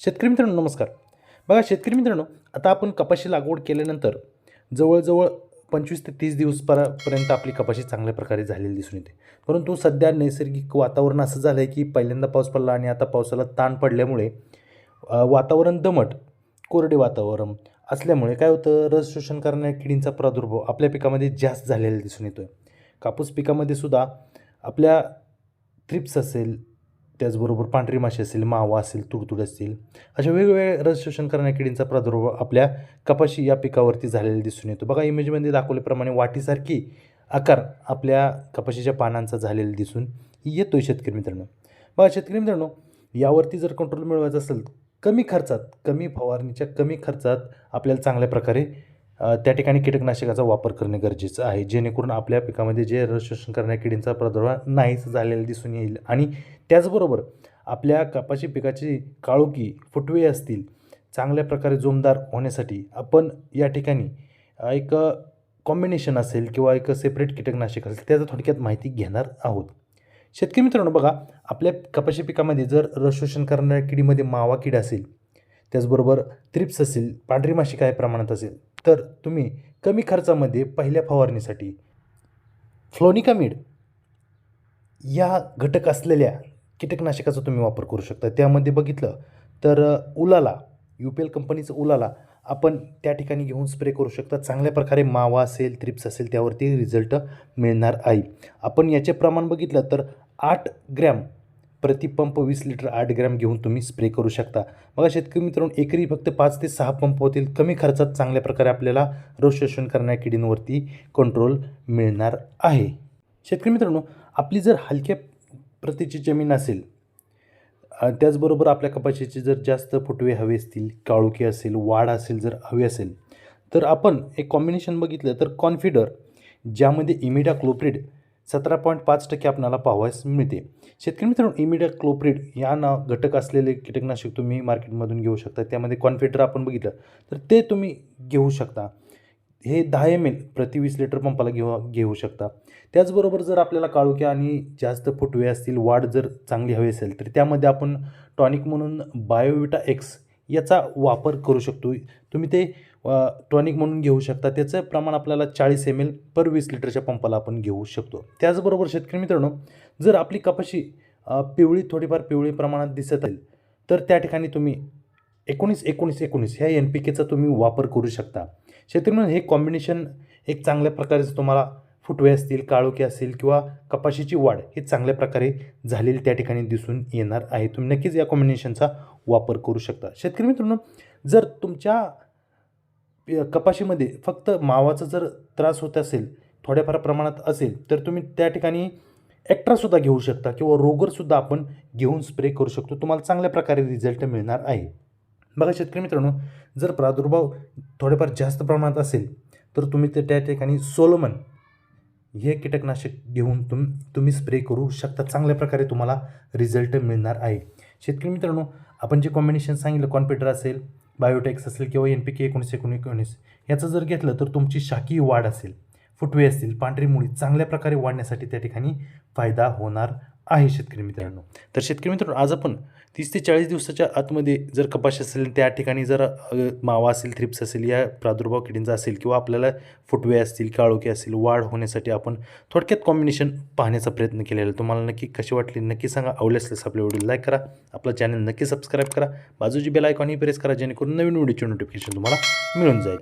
शेतकरी मित्रांनो नमस्कार. बघा शेतकरी मित्रांनो आता आपण कपाशी लागवड केल्यानंतर जवळजवळ पंचवीस ते तीस दिवस पर पर्यंत आपली कपाशी चांगल्या प्रकारे झालेली दिसून येते. परंतु सध्या नैसर्गिक वातावरण असं झालं आहे की पहिल्यांदा पाऊस पडला आणि आता पावसाला ताण पडल्यामुळे वातावरण दमट कोरडे वातावरण असल्यामुळे काय होतं रस शोषण करणाऱ्या किडींचा प्रादुर्भाव आपल्या पिकामध्ये जास्त झालेला दिसून येतो आहे कापूस पिकामध्ये सुद्धा आपल्या थ्रिप्स असेल त्याचबरोबर पांढरी माशी असेल मावा असेल तुडतुड असतील अशा वेगवेगळ्या रस शोषण करणाऱ्या किडींचा प्रादुर्भाव आपल्या कपाशी या पिकावरती झालेला दिसून येतो. बघा इमेजमध्ये दाखवल्याप्रमाणे वाटीसारखी आकार आपल्या कपाशीच्या पानांचा झालेला दिसून येतो शेतकरी मित्रांनो. बघा शेतकरी मित्रांनो यावरती जर कंट्रोल मिळवायचं असेल कमी खर्चात कमी फवारणीच्या कमी खर्चात आपल्याला चांगल्या प्रकारे त्या ठिकाणी कीटकनाशकाचा वापर करणे गरजेचं आहे. जेणेकरून आपल्या पिकामध्ये जे रस शोषण करणाऱ्या किडींचा प्रादुर्भाव नाहीच झालेला दिसून येईल. आणि त्याचबरोबर आपल्या कपाशी पिकाची काळोखी फुटवे असतील चांगल्या प्रकारे जोमदार होण्यासाठी आपण या ठिकाणी एक कॉम्बिनेशन असेल किंवा एक सेपरेट कीटकनाशक असेल त्याचा थोडक्यात माहिती घेणार आहोत. शेतकरी मित्रांनो बघा आपल्या कपाशी पिकामध्ये जर रस शोषण करणाऱ्या किडीमध्ये मावा किड असेल त्याचबरोबर थ्रिप्स असेल पांढरी माशी काय प्रमाणात असेल तर तुम्ही कमी खर्चामध्ये पहिल्या फवारणीसाठी फ्लोनिकामिड या घटक असलेल्या कीटकनाशकाचा तुम्ही वापर करू शकता. त्यामध्ये बघितलं तर उलाला यू पी एल कंपनीचं उलाला आपण त्या ठिकाणी घेऊन स्प्रे करू शकता. चांगल्या प्रकारे मावा असेल थ्रिप्स असेल त्यावरती रिझल्ट मिळणार आहे. आपण याचे प्रमाण बघितलं तर आठ ग्रॅम प्रतिपंप वीस लिटर आठ ग्रॅम घेऊन तुम्ही स्प्रे करू शकता. बघा शेतकरी मित्रांनो एकरी फक्त पाच ते सहा पंप होतील. कमी खर्चात चांगल्या प्रकारे आपल्याला रोग शोषण करणाऱ्या किडींवरती कंट्रोल मिळणार आहे. शेतकरी मित्रांनो आपली जर हलक्या प्रतीची जमीन असेल त्याचबरोबर आपल्या कपाशीचे जर जास्त फुटवे हवे असतील काळुकी असेल वाढ असेल जर हवी असेल तर आपण एक कॉम्बिनेशन बघितलं तर कॉन्फिडर ज्यामध्ये इमिडा क्लोप्रिड सतरा पॉईंट पाच टक्के आपल्याला पाहावयास मिळते. शेतकरी मित्रांनो इमिडिया क्लोप्रिड या ना घटक असलेले कीटकनाशक तुम्ही मार्केटमधून घेऊ शकता. त्यामध्ये कॉन्फिडर आपण बघितलं तर ते तुम्ही घेऊ शकता. हे दहा एम एल प्रति वीस लिटर पंपाला घेऊ घेऊ शकता. त्याचबरोबर जर आपल्याला काळोख्या आणि जास्त फुटवे असतील वाढ जर चांगली हवी असेल तर त्यामध्ये आपण टॉनिक म्हणून बायोविटा एक्स याचा वापर करू शकतो. तुम्ही ते टॉनिक म्हणून घेऊ शकता. त्याचं प्रमाण आपल्याला चाळीस एम एल पर वीस लिटरच्या पंपाला आपण घेऊ शकतो. त्याचबरोबर शेतकरी मित्रांनो जर आपली कपाशी पिवळी थोडीफार पिवळी प्रमाणात दिसत असेल तर त्या ठिकाणी तुम्ही एकोणीस एकोणीस एकोणीस ह्या एन पी केचा तुम्ही वापर करू शकता. शेतकरी म्हणून हे कॉम्बिनेशन एक चांगल्या प्रकारचं तुम्हाला फुटवे असतील काळोखी असतील किंवा कपाशीची वाढ हे चांगल्या प्रकारे झालेली त्या ठिकाणी दिसून येणार आहे. तुम्ही नक्कीच या कॉम्बिनेशनचा वापर करू शकता. शेतकरी मित्रांनो जर तुमच्या कपाशीमध्ये फक्त मावाचा जर त्रास होत असेल थोड्याफार प्रमाणात असेल तर तुम्ही त्या ठिकाणी ॲक्ट्रासुद्धा घेऊ शकता किंवा रोगरसुद्धा आपण घेऊन स्प्रे करू शकतो. तुम्हाला चांगल्या प्रकारे रिझल्ट मिळणार आहे. बघा शेतकरी मित्रांनो जर प्रादुर्भाव थोडेफार जास्त प्रमाणात असेल तर तुम्ही ते त्या ठिकाणी सोलोमन हे कीटकनाशक घेऊन तुम तुम्ही स्प्रे करू शकता. चांगल्या प्रकारे तुम्हाला रिझल्ट मिळणार आहे. शेतकरी मित्रांनो आपण जे कॉम्बिनेशन सांगितलं कॉन्पिटर असेल बायोटेक्स असेल किंवा एन पी के एकोणीस एकोणीस एकोणीस याचं जर घेतलं तर तुमची शाकीय वाढ असेल फुटवे असतील पांढरी मुळी चांगल्या प्रकारे वाढण्यासाठी त्या ठिकाणी फायदा होणार आहे शेतकरी मित्रांनो. हो. तर शेतकरी मित्रांनो आज आपण तीस ते चाळीस दिवसाच्या आतमध्ये जर कपाशी असेल त्या ठिकाणी जर मावा असेल थ्रिप्स असेल या प्रादुर्भाव किडींचा असेल किंवा आपल्याला फुटवे असतील काळोखे असतील वाढ होण्यासाठी आपण थोडक्यात कॉम्बिनेशन पाहण्याचा प्रयत्न केलेला आहे. तुम्हाला नक्की कशी वाटली नक्की सांगा. आवडले असल्यास आपल्या व्हिडिओ लाईक करा. आपलं चॅनल नक्की सबस्क्राईब करा. बाजूची बेल आयकॉनही प्रेस करा जेणेकरून नवीन व्हिडिओचे नोटिफिकेशन तुम्हाला मिळून जाईल.